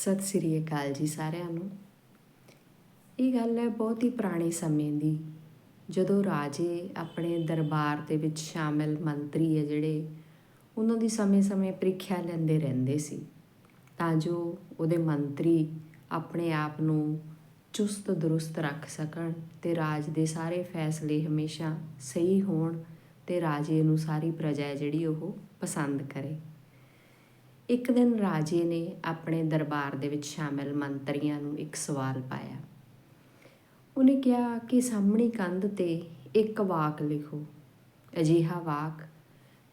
ਸਤਿ ਸ੍ਰੀ ਅਕਾਲ ਜੀ ਸਾਰਿਆਂ ਨੂੰ। ਇਹ ਗੱਲ ਹੈ ਬਹੁਤ ਹੀ ਪੁਰਾਣੇ ਸਮੇਂ ਦੀ। ਜਦੋਂ ਰਾਜੇ ਆਪਣੇ ਦਰਬਾਰ ਦੇ ਵਿੱਚ ਸ਼ਾਮਿਲ ਮੰਤਰੀ ਹੈ ਜਿਹੜੇ, ਉਹਨਾਂ ਦੀ ਸਮੇਂ-ਸਮੇਂ ਪ੍ਰੀਖਿਆ ਲੈਂਦੇ ਰਹਿੰਦੇ ਸੀ। ਤਾਂ ਜੋ ਉਹਦੇ ਮੰਤਰੀ ਆਪਣੇ ਆਪ ਨੂੰ ਚੁਸਤ ਦਰੁਸਤ ਰੱਖ ਸਕਣ ਤੇ ਰਾਜ ਦੇ ਸਾਰੇ ਫੈਸਲੇ ਹਮੇਸ਼ਾ ਸਹੀ ਹੋਣ ਤੇ ਰਾਜੇ ਨੂੰ ਸਾਰੀ ਪ੍ਰਜਾ ਹੈ ਜਿਹੜੀ ਉਹ ਪਸੰਦ ਕਰੇ। ਇੱਕ ਦਿਨ ਰਾਜੇ ਨੇ ਆਪਣੇ ਦਰਬਾਰ ਦੇ ਵਿੱਚ ਸ਼ਾਮਿਲ ਮੰਤਰੀਆਂ ਨੂੰ ਇੱਕ ਸਵਾਲ ਪਾਇਆ। ਉਹਨੇ ਕਿਹਾ ਕਿ ਸਾਹਮਣੀ ਕੰਧ ਤੇ ਇੱਕ ਵਾਕ ਲਿਖੋ। ਅਜਿਹਾ ਵਾਕ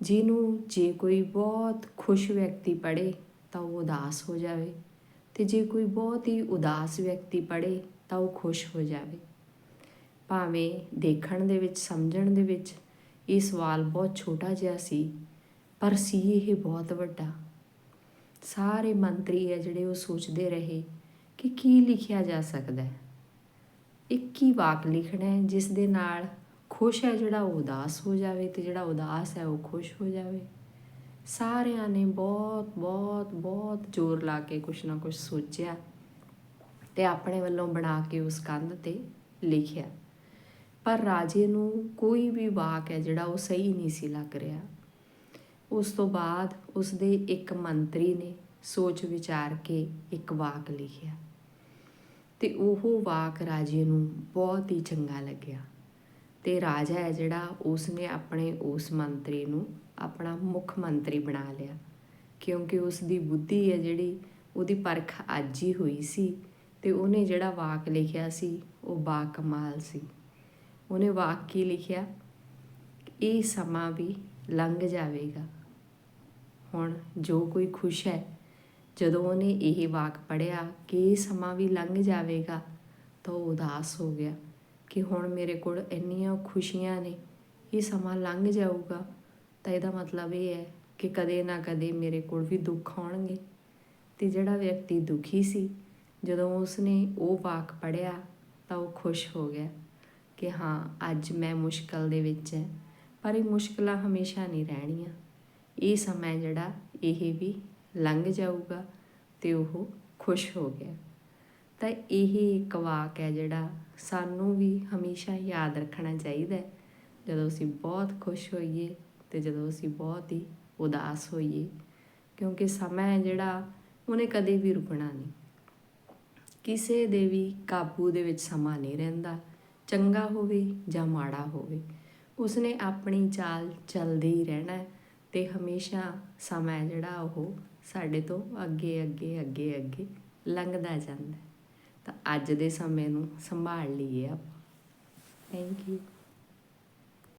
ਜਿਹਨੂੰ ਜੇ ਕੋਈ ਬਹੁਤ ਖੁਸ਼ ਵਿਅਕਤੀ ਪੜ੍ਹੇ ਤਾਂ ਉਹ ਉਦਾਸ ਹੋ ਜਾਵੇ ਤੇ ਜੇ ਕੋਈ ਬਹੁਤ ਹੀ ਉਦਾਸ ਵਿਅਕਤੀ ਪੜ੍ਹੇ ਤਾਂ ਉਹ ਖੁਸ਼ ਹੋ ਜਾਵੇ। ਭਾਵੇਂ ਦੇਖਣ ਦੇ ਵਿੱਚ, ਸਮਝਣ ਦੇ ਵਿੱਚ ਇਹ ਸਵਾਲ ਬਹੁਤ ਛੋਟਾ ਜਿਹਾ ਸੀ, ਪਰ ਸੀ ਇਹ ਬਹੁਤ ਵੱਡਾ। ਸਾਰੇ ਮੰਤਰੀ ਹੈ ਜਿਹੜੇ ਉਹ ਸੋਚਦੇ ਰਹੇ ਕਿ ਕੀ ਲਿਖਿਆ ਜਾ ਸਕਦਾ ਹੈ। ਇੱਕ ਹੀ ਵਾਕ ਲਿਖਣਾ ਹੈ, ਜਿਸ ਦੇ ਨਾਲ ਖੁਸ਼ ਹੈ ਜਿਹੜਾ ਉਹ ਉਦਾਸ ਹੋ ਜਾਵੇ ਤੇ ਜਿਹੜਾ ਉਦਾਸ ਹੈ ਉਹ ਖੁਸ਼ ਹੋ ਜਾਵੇ। ਸਾਰਿਆਂ ਨੇ ਬਹੁਤ ਬਹੁਤ ਬਹੁਤ ਜ਼ੋਰ ਲਾ ਕੇ ਕੁਛ ਨਾ ਕੁਛ ਸੋਚਿਆ ਤੇ ਆਪਣੇ ਵੱਲੋਂ ਬਣਾ ਕੇ ਉਸ ਕੰਧ ਤੇ ਲਿਖਿਆ। ਪਰ ਰਾਜੇ ਨੂੰ ਕੋਈ ਵੀ ਵਾਕ ਹੈ ਜਿਹੜਾ ਉਹ ਸਹੀ ਨਹੀਂ ਸੀ ਲੱਗ ਰਿਹਾ। ਉਸ ਤੋਂ ਬਾਅਦ ਉਸ ਦੇ ਇੱਕ ਮੰਤਰੀ ਨੇ ਸੋਚ ਵਿਚਾਰ ਕੇ ਇੱਕ ਵਾਕ ਲਿਖਿਆ। ਤੇ ਉਹ ਵਾਕ ਰਾਜੇ ਨੂੰ ਬਹੁਤ ਹੀ ਚੰਗਾ ਲੱਗਿਆ। ਤੇ ਰਾਜਾ ਹੈ ਜਿਹੜਾ ਉਸ ਨੇ ਆਪਣੇ ਉਸ ਮੰਤਰੀ ਨੂੰ ਆਪਣਾ ਮੁੱਖ ਮੰਤਰੀ ਬਣਾ ਲਿਆ। ਕਿਉਂਕਿ ਉਸ ਦੀ ਬੁੱਧੀ ਹੈ ਜਿਹੜੀ, ਉਹਦੀ ਪਰਖ ਅੱਜ ਹੀ ਹੋਈ ਸੀ ਤੇ ਉਹਨੇ ਜਿਹੜਾ ਵਾਕ ਲਿਖਿਆ ਸੀ, ਉਹ ਬਾ ਕਮਾਲ ਸੀ। ਉਹਨੇ ਵਾਕ ਕੀ ਲਿਖਿਆ? ਇਹ ਸਮਾਂ ਵੀ ਲੰਘ ਜਾਵੇਗਾ। ਹੁਣ ਜੋ ਕੋਈ ਖੁਸ਼ ਹੈ। ਜਦੋਂ ਉਹਨੇ ਇਹ ਵਾਕ ਪੜਿਆ ਕਿ ਇਹ ਸਮਾਂ ਵੀ ਲੰਘ ਜਾਵੇਗਾ ਤਾਂ ਉਹ ਉਦਾਸ ਹੋ ਗਿਆ ਕਿ ਹੁਣ ਮੇਰੇ ਕੋਲ ਇੰਨੀਆਂ ਖੁਸ਼ੀਆਂ ਨੇ, ਇਹ ਸਮਾਂ ਲੰਘ ਜਾਊਗਾ। ਤਾਂ ਇਹਦਾ ਮਤਲਬ ਇਹ ਹੈ ਕਿ ਕਦੇ ਨਾ ਕਦੇ ਮੇਰੇ ਕੋਲ ਵੀ ਦੁੱਖ ਆਉਣਗੇ। ਤੇ ਜਿਹੜਾ ਵਿਅਕਤੀ ਦੁਖੀ ਸੀ, ਜਦੋਂ ਉਸਨੇ ਉਹ ਵਾਕ ਪੜਿਆ ਤਾਂ ਉਹ ਖੁਸ਼ ਹੋ ਗਿਆ ਕਿ ਹਾਂ, ਅੱਜ ਮੈਂ ਮੁਸ਼ਕਲ ਦੇ ਵਿੱਚ ਹੈ, ਪਰ ਇਹ ਮੁਸ਼ਕਲਾਂ ਹਮੇਸ਼ਾ ਨਹੀਂ ਰਹਿਣੀਆਂ। ਇਹ ਸਮਾਂ ਜਿਹੜਾ ਇਹ ਵੀ ਲੰਘ ਜਾਊਗਾ ਤੇ ਉਹ ਖੁਸ਼ ਹੋ ਗਿਆ। ਤਾਂ ਇਹ ਇੱਕ ਵਾਕ ਹੈ ਜਿਹੜਾ ਸਾਨੂੰ ਵੀ ਹਮੇਸ਼ਾ ਯਾਦ ਰੱਖਣਾ ਚਾਹੀਦਾ ਹੈ। ਜਦੋਂ ਅਸੀਂ ਬਹੁਤ ਖੁਸ਼ ਹੋਈਏ ਤੇ ਜਦੋਂ ਅਸੀਂ ਬਹੁਤ ਹੀ ਉਦਾਸ ਹੋਈਏ, ਕਿਉਂਕਿ ਸਮਾਂ ਹੈ ਜਿਹੜਾ ਉਹਨੇ ਕਦੇ ਵੀ ਰੁਕਣਾ ਨਹੀਂ। ਕਿਸੇ ਦੇ ਵੀ ਕਾਬੂ ਦੇ ਵਿੱਚ ਸਮਾਂ ਨਹੀਂ ਰਹਿੰਦਾ, ਚੰਗਾ ਹੋਵੇ ਜਾਂ ਮਾੜਾ ਹੋਵੇ, ਉਸਨੇ ਆਪਣੀ ਚਾਲ ਚੱਲਦੇ ਹੀ ਰਹਿਣਾ ਤੇ ਹਮੇਸ਼ਾ ਸਮਾਂ ਜਿਹੜਾ ਉਹ ਸਾਡੇ ਤੋਂ ਅੱਗੇ ਅੱਗੇ ਅੱਗੇ ਅੱਗੇ ਲੰਘਦਾ ਜਾਂਦਾ ਤਾਂ ਅੱਜ ਦੇ ਸਮੇਂ ਨੂੰ ਸੰਭਾਲ ਲਈਏ ਆਪਾਂ। Thank you